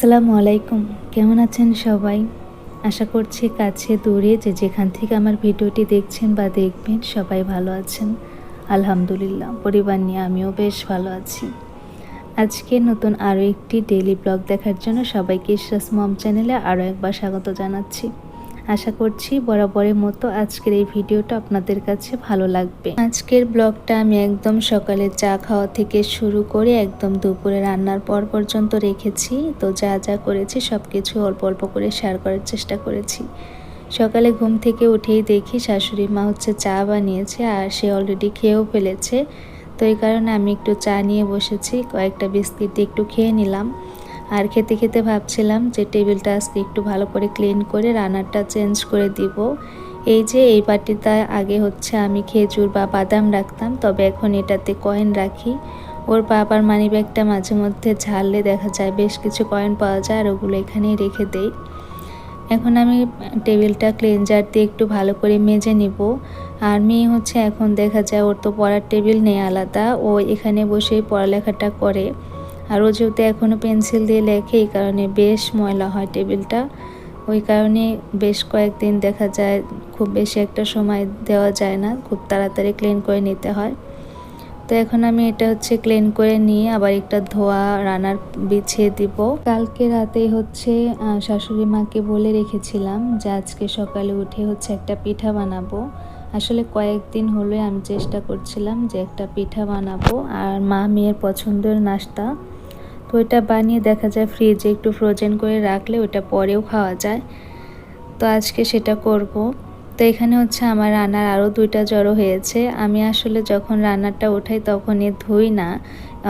আসসালামু আলাইকুম। কেমন আছেন সবাই? আশা করছি কাছে দূরে যে যেখান থেকে আমার ভিডিওটি দেখছেন বা দেখবেন সবাই ভালো আছেন। আলহামদুলিল্লাহ, পরিবার নিয়ে আমিও বেশ ভালো আছি। আজকে নতুন আরও একটি ডেলি ব্লগ দেখার জন্য সবাইকে ইশরাস মম চ্যানেলে আরও একবার স্বাগত জানাচ্ছি। আশা করছি বরাবরের মতো আজকের এই ভিডিওটা আপনাদের কাছে ভালো লাগবে। আজকের ব্লগটা আমি একদম সকালে চা খাওয়া থেকে শুরু করে একদম দুপুরে রান্নার পর পর্যন্ত রেখেছি। তো যা যা করেছি সব কিছু অল্প অল্প করে শেয়ার করার চেষ্টা করেছি। সকালে ঘুম থেকে উঠেই দেখি শাশুড়ি মা হচ্ছে চা বানিয়েছে আর সে অলরেডি খেয়েও ফেলেছে। তো এই কারণে আমি একটু চা নিয়ে বসেছি, কয়েকটা বিস্কিট দিয়ে একটু খেয়ে নিলাম। আর খেতে খেতে ভাবছিলাম যে টেবিলটা আজকে একটু ভালো করে ক্লিন করে রান্নাটা চেঞ্জ করে দিব। এই যে এই বাটিটা আগে হচ্ছে আমি খেজুর বা বাদাম রাখতাম, তবে এখন এটাতে কয়েন রাখি। ওর বাবার মানি ব্যাগটা মাঝে মধ্যে ঝাললে দেখা যায় বেশ কিছু কয়েন পাওয়া যায় আর ওগুলো এখানেই রেখে দেই। এখন আমি টেবিলটা ক্লিনজার দিয়ে একটু ভালো করে মেজে নিব। আর মেয়ে হচ্ছে এখন দেখা যায় ওর তো পড়ার টেবিল নেই আলাদা, ও এখানে বসেই পড়ালেখাটা করে। আর ও যেহেতু এখনও পেন্সিল দিয়ে লেখে, এই কারণে বেশ ময়লা হয় টেবিলটা। ওই কারণে বেশ কয়েকদিন দেখা যায় খুব বেশি একটা সময় দেওয়া যায় না, খুব তাড়াতাড়ি ক্লিন করে নিতে হয়। তো এখন আমি এটা হচ্ছে ক্লিন করে নিয়ে আবার একটা ধোয়া, রানার বিছিয়ে দিব। কালকে রাতে হচ্ছে শাশুড়ি মাকে বলে রেখেছিলাম যে আজকে সকালে উঠে হচ্ছে একটা পিঠা বানাবো। আসলে কয়েকদিন হলে আমি চেষ্টা করছিলাম যে একটা পিঠা বানাবো, আর মা মেয়ের পছন্দের নাস্তা। তো ওইটা বানিয়ে দেখা যায় ফ্রিজে একটু ফ্রোজেন করে রাখলে ওইটা পরেও খাওয়া যায়। তো আজকে সেটা করব। তো এখানে হচ্ছে আমার রান্নার আরও দুইটা জড়ো হয়েছে। আমি আসলে যখন রান্নাটা ওঠাই তখন এ ধুই না,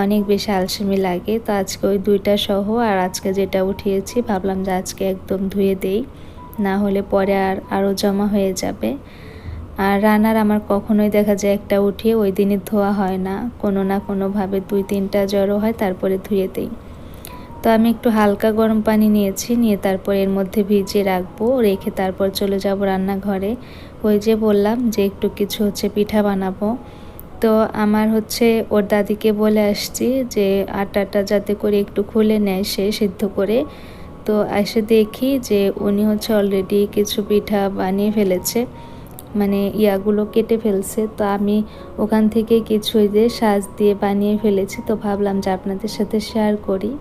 অনেক বেশি আলসেমি লাগে। তো আজকে ওই দুইটা সহ আর আজকে যেটা উঠিয়েছি ভাবলাম যে আজকে একদম ধুয়ে দেই, না হলে পরে আর আরও জমা হয়ে যাবে। আর রান্নার আমার কখনোই দেখা যায় একটা উঠিয়ে ওই দিনই ধোয়া হয় না। কোনো না কোনোভাবে দুই তিনটা জ্বরও হয়, তারপরে ধুয়ে দিই। তো আমি একটু হালকা গরম পানি নিয়েছি, নিয়ে তারপর এর মধ্যে ভিজিয়ে রাখব, রেখে তারপর চলে যাব রান্নাঘরে। ওই যে বললাম যে একটু কিছু হচ্ছে পিঠা বানাবো। তো আমার হচ্ছে ওর দাদিকে বলে আসছি যে আটাটা যাতে করে একটু খুলে নেয় সে সিদ্ধ করে। তো এসে দেখি যে উনি হচ্ছে অলরেডি কিছু পিঠা বানিয়ে ফেলেছে। মানে ইয়াগুলো কেটে ফেলছে, তো আমি ওখান থেকে কিছু যে সাজ দিয়ে বানিয়ে ফেলেছি, তো ভাবলাম যে আপনাদের সাথে শেয়ার করি।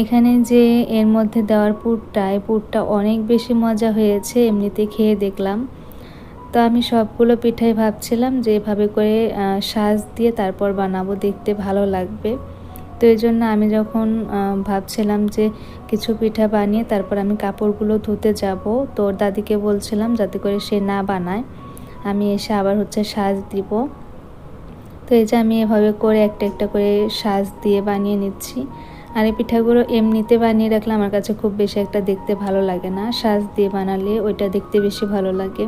এখানে যে এর মধ্যে দেওয়ার পুরটা, এই পুরটা অনেক বেশি মজা হয়েছে, এমনিতে খেয়ে দেখলাম। তো আমি সবগুলো পিঠাই ভাবছিলাম যে এভাবে করে সাজ দিয়ে তারপর বানাবো, দেখতে ভালো লাগবে। তো এই জন্য আমি যখন ভাবছিলাম যে কিছু পিঠা বানিয়ে তারপর আমি কাপড়গুলো ধুতে যাব, তো ওর দাদিকে বলছিলাম যাতে করে সে না বানায়। আমি এসে আবার হচ্ছে সাজ দিব। তো এই যে আমি এভাবে করে একটা একটা করে সাজ দিয়ে বানিয়ে নিচ্ছি। আর এই পিঠাগুলো এমনিতে বানিয়ে রাখলে আমার কাছে খুব বেশি একটা দেখতে ভালো লাগে না। সাজ দিয়ে বানালে ওইটা দেখতে বেশি ভালো লাগে।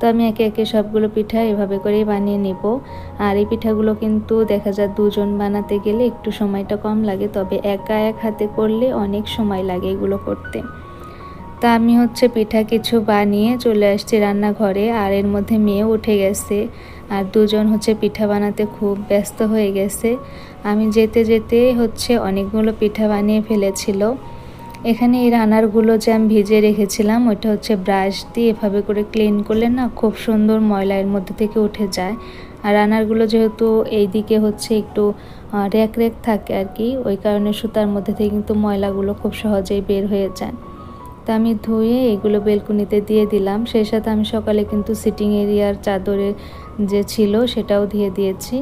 তো আমি একে একে সবগুলো পিঠা এভাবে করেই বানিয়ে নেব। আর এই পিঠাগুলো কিন্তু দেখা যায় দুজন বানাতে গেলে একটু সময়টা কম লাগে, তবে একা এক হাতে করলে অনেক সময় লাগে এগুলো করতে। তা আমি হচ্ছে পিঠা কিছু বানিয়ে চলে আসছি রান্নাঘরে, আর এর মধ্যে মেয়ে উঠে গেছে, আর দুজন হচ্ছে পিঠা বানাতে খুব ব্যস্ত হয়ে গেছে। আমি যেতে যেতে হচ্ছে অনেকগুলো পিঠা বানিয়ে ফেলেছিল। এখানে এই রানারগুলো যে আমি ভিজে রেখেছিলাম, ওইটা হচ্ছে ব্রাশ দিয়ে এভাবে করে ক্লিন করলে না খুব সুন্দর ময়লা এর মধ্যে থেকে উঠে যায়। আর রানারগুলো যেহেতু এই দিকে হচ্ছে একটু র্যাক র্যাক থাকে আর কি ওই কারণে সুতার মধ্যে থেকে কিন্তু ময়লাগুলো খুব সহজেই বের হয়ে যায়। তা আমি ধুয়ে এগুলো বেলকুনিতে দিয়ে দিলাম। সেই সাথে আমি সকালে কিন্তু সিটিং এরিয়ার চাদরে যে ছিল সেটাও দিয়ে দিয়েছি।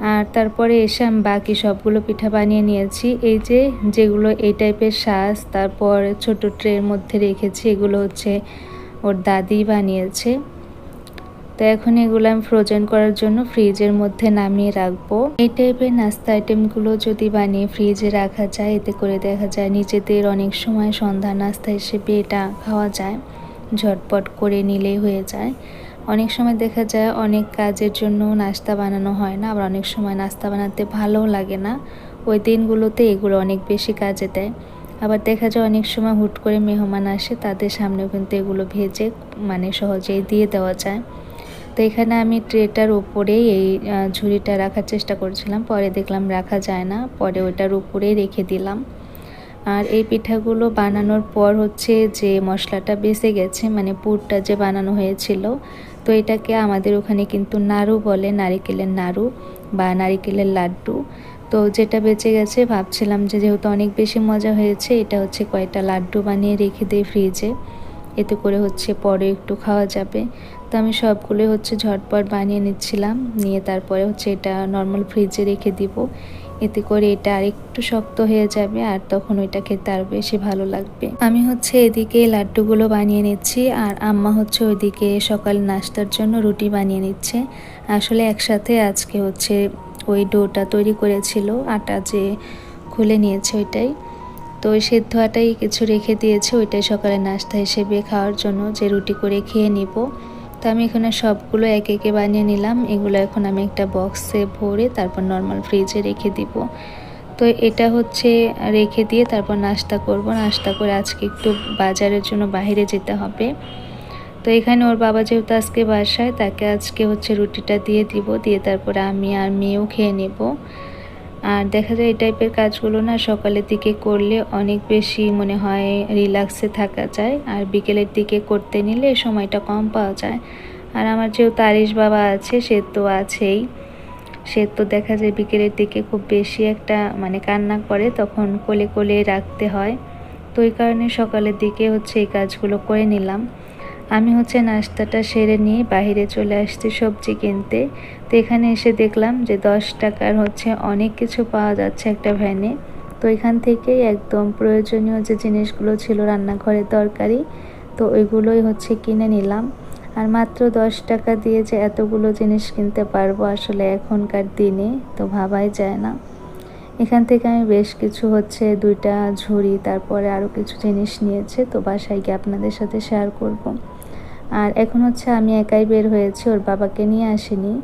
আর তারপরে এসে আমি বাকি সবগুলো পিঠা বানিয়ে নিয়েছি। এই যে, যেগুলো এই টাইপের শ্বাস তারপর ছোট ট্রের মধ্যে রেখেছি, এগুলো হচ্ছে ওর দাদি বানিয়েছে। তো এখন এগুলো আমি ফ্রোজেন করার জন্য ফ্রিজের মধ্যে নামিয়ে রাখব। এই টাইপের নাস্তা আইটেমগুলো যদি বানিয়ে ফ্রিজে রাখা যায়, এতে করে দেখা যায় নিজেদের অনেক সময় সন্ধ্যা নাস্তা হিসেবে এটা খাওয়া যায়। ঝটপট করে নিলেই হয়ে যায়। অনেক সময় দেখা যায় অনেক কাজের জন্য নাস্তা বানানো হয় না, আবার অনেক সময় নাস্তা বানাতে ভালোও লাগে না। ওই দিনগুলোতে এগুলো অনেক বেশি কাজে দেয়। আবার দেখা যায় অনেক সময় হুট করে মেহমান আসে, তাদের সামনেও কিন্তু এগুলো ভেজে মানে সহজেই দিয়ে দেওয়া যায়। তো এখানে আমি ট্রেটার উপরেই এই ঝুড়িটা রাখার চেষ্টা করছিলাম, পরে দেখলাম রাখা যায় না, পরে ওইটার উপরেই রেখে দিলাম। আর এই পিঠাগুলো বানানোর পর হচ্ছে যে মশলাটা বেঁচে গেছে মানে পুরটা যে বানানো হয়েছিল তো এটাকে আমাদের ওখানে কিন্তু নাড়ু বলে, নারিকেলের নাড়ু বা নারিকেলের লাড্ডু। তো যেটা বেঁচে গেছে, ভাবছিলাম যে যেহেতু অনেক বেশি মজা হয়েছে, এটা হচ্ছে কয়টা লাড্ডু বানিয়ে রেখে দিই ফ্রিজে। এতে করে হচ্ছে পরে একটু খাওয়া যাবে। তো আমি সবগুলোই হচ্ছে ঝটপট বানিয়ে নিচ্ছিলাম, নিয়ে তারপরে হচ্ছে এটা নর্মাল ফ্রিজে রেখে দিব। এতে করে এটা আর একটু শক্ত হয়ে যাবে আর তখন ওইটা খেতে আর বেশি ভালো লাগবে। আমি হচ্ছে এদিকে লাড্ডুগুলো বানিয়ে নিচ্ছি আর আম্মা হচ্ছে ওইদিকে সকাল নাস্তার জন্য রুটি বানিয়ে নিচ্ছে। আসলে একসাথে আজকে হচ্ছে ওই ডোটা তৈরি করেছিল, আটা যে খুলে নিয়েছে ওইটাই। তো ওই সেদ্ধ আটাই কিছু রেখে দিয়েছে, ওইটাই সকালে নাস্তা হিসেবে খাওয়ার জন্য যে রুটি করে খেয়ে নিব। তো আমি এখানে সবগুলো এক একে বানিয়ে নিলাম। এগুলো এখন আমি একটা বক্সে ভরে তারপর নর্মাল ফ্রিজে রেখে দিব। তো এটা হচ্ছে রেখে দিয়ে তারপর নাস্তা করব। নাস্তা করে আজকে একটু বাজারের জন্য বাইরে যেতে হবে। তো এখানে ওর বাবা যেহেতু আজকে বাসায়, তাকে আজকে হচ্ছে রুটিটা দিয়ে দিব। দিয়ে তারপরে আমি আর মেয়েও খেয়ে নেব। আর দেখা যায় এই টাইপের কাজগুলো না সকালের দিকে করলে অনেক বেশি মনে হয় রিল্যাক্সে থাকা যায়। আর বিকেলের দিকে করতে নিলে সময়টা কম পাওয়া যায়। আর আমার যেহেতু আরিশ বাবা আছে, সে তো আছেই। সে তো দেখা যায় বিকেলের দিকে খুব বেশি একটা মানে কান্না করে, তখন কোলে কোলে রাখতে হয়। তো ওই কারণে সকালের দিকে হচ্ছে এই কাজগুলো করে নিলাম। আমি হচ্ছে নাস্তাটা সেরে নিয়ে বাহিরে চলে আসছি সবজি কিনতে। তো এখানে এসে দেখলাম যে দশ টাকার হচ্ছে অনেক কিছু পাওয়া যাচ্ছে একটা ভ্যানে। তো এখান থেকেই একদম প্রয়োজনীয় যে জিনিসগুলো ছিল রান্নাঘরের দরকারি তো ওইগুলোই হচ্ছে কিনে নিলাম। আর মাত্র দশ টাকা দিয়ে যে এতগুলো জিনিস কিনতে পারব আসলে এখনকার দিনে তো ভাবাই যায় না। এখান থেকে আমি বেশ কিছু হচ্ছে দুইটা ঝুড়ি, তারপরে আরও কিছু জিনিস নিয়েছে, তো বাসায় গিয়ে আপনাদের সাথে শেয়ার করব। আর এখন হচ্ছে আমি একাই বের হয়েছি, ওর বাবাকে নিয়ে আসিনি।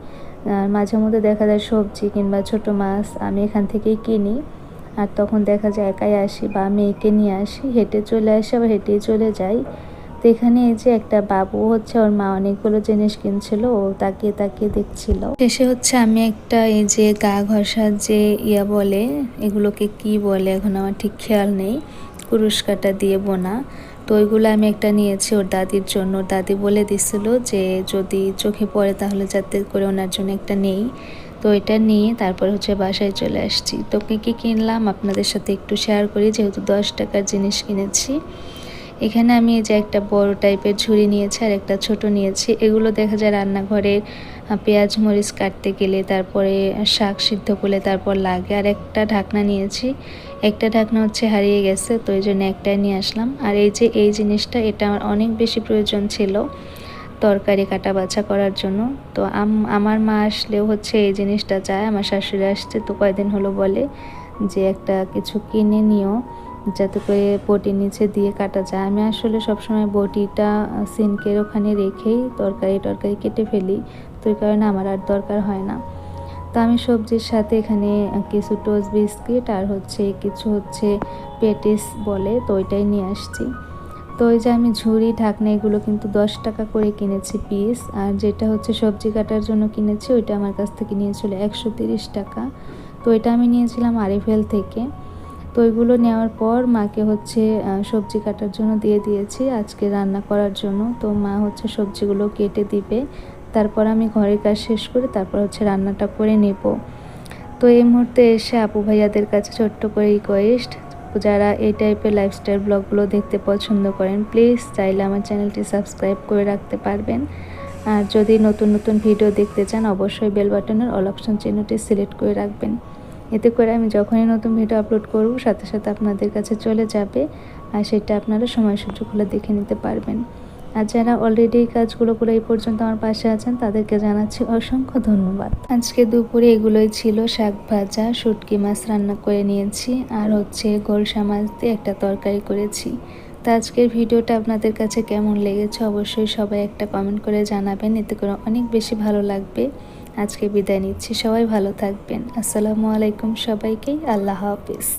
মাঝে মধ্যে দেখা যায় সবজি কিংবা ছোট মাছ আমি এখান থেকেই কিনি। আর তখন দেখা যায় একাই আসি বা মেয়েকে নিয়ে আসি, হেঁটে চলে আসি, আবার হেঁটেই চলে যাই। তো এখানে এই যে একটা বাবু হচ্ছে, ওর মা অনেকগুলো জিনিস কিনছিল, ও তাকিয়ে তাকিয়ে দেখছিল। শেষে হচ্ছে আমি একটা এই যে গা ঘষার যে ইয়া বলে, এগুলোকে কি বলে, এখন আমার ঠিক খেয়াল নেই কুরুষ্কাটা দিয়ে বোনা। তো ওইগুলো আমি একটা নিয়েছি ওর দাদির জন্য। ওর দাদি বলে দিছিল যে, যদি চোখে পড়ে তাহলে যাতে করে ওনার জন্য একটা নেই। তো এটা নিয়ে তারপর হচ্ছে বাসায় চলে আসছি। তো কী কী কিনলাম? আপনাদের সাথে একটু শেয়ার করি। যেহেতু দশ টাকার জিনিস কিনেছি। এখানে আমি এই যে একটা বড় টাইপের ঝুড়ি নিয়েছি আর একটা ছোট নিয়েছি। এগুলো দেখা যায় রান্নাঘরের পেঁয়াজ মরিচ কাটতে গেলে, তারপরে শাক সিদ্ধ করলে তারপর লাগে। আর একটা ঢাকনা নিয়েছি। একটা ঢাকনা হচ্ছে হারিয়ে গেছে, তো এই জন্য একটাই নিয়ে আসলাম। আর এই যে, এই জিনিসটা, এটা আমার অনেক বেশি প্রয়োজন ছিল তরকারি কাটা বাছা করার জন্য। তো আমার মা আসলেও হচ্ছে এই জিনিসটা চায়, আমার শাশুড়ি আসছে, তো কয়দিন হলো বলে যে একটা কিছু কিনে নিও। যাতে করে বটির নিচে দিয়ে কাটা যায়। আমি আসলে সবসময় বটিটা সিনকের ওখানে রেখেই তরকারি টরকারি কেটে ফেলি। তো ওই কারণে আমার আর দরকার হয় না। তো আমি সবজির সাথে এখানে কিছু টোস্ট বিস্কিট আর হচ্ছে কিছু হচ্ছে পেটিস বলে, তো ওইটাই নিয়ে আসছি। তো ওই যে আমি ঝুড়ি, ঢাকনা, এগুলো কিন্তু দশ টাকা করে কিনেছি পিস। আর যেটা হচ্ছে সবজি কাটার জন্য কিনেছি, ওইটা আমার কাছ থেকে নিয়েছিল একশো তিরিশ টাকা। তো এটা আমি নিয়েছিলাম আরিফেল থেকে। তো ওইগুলো নেওয়ার পর মাকে হচ্ছে সবজি কাটার জন্য দিয়ে দিয়েছি। আজকে রান্না করার জন্য। তো মা হচ্ছে সবজিগুলো কেটে দিবে। তারপর আমি ঘরের কাজ শেষ করে তারপর হচ্ছে রান্নাটা করে নেব। তো এই মুহূর্তে এসে আপু ভাইয়াদের কাছে ছোট্ট করে রিকোয়েস্ট যারা এই টাইপের লাইফস্টাইল ব্লগগুলো দেখতে পছন্দ করেন প্লিজ চাইলে আমার চ্যানেলটি সাবস্ক্রাইব করে রাখতে পারবেন। আর যদি নতুন নতুন ভিডিও দেখতে চান, অবশ্যই বেল বাটনের অল অপশন চিহ্নটি সিলেক্ট করে রাখবেন। এতে করে আমি যখনই নতুন ভিডিও আপলোড করব, সাথে সাথে আপনাদের কাছে চলে যাবে আর সেটা আপনারা সময় সুযোগ হলে দেখে নিতে পারবেন। আর যারা অলরেডি এই কাজগুলো করে এই পর্যন্ত আমার পাশে আছেন, তাদেরকে জানাচ্ছি অসংখ্য ধন্যবাদ। আজকে দুপুরে এগুলোই ছিল, শাক ভাজা, শুটকি মাছ রান্না করে নিয়েছি, আর হচ্ছে গোলসা মাছ দিয়ে একটা তরকারি করেছি। তো আজকের ভিডিওটা আপনাদের কাছে কেমন লেগেছে অবশ্যই সবাই একটা কমেন্ট করে জানাবেন, এতে করে অনেক বেশি ভালো লাগবে। আজকে বিদায় নিচ্ছি। সবাই ভালো থাকবেন। আসসালামু আলাইকুম সবাইকে। আল্লাহ হাফিজ।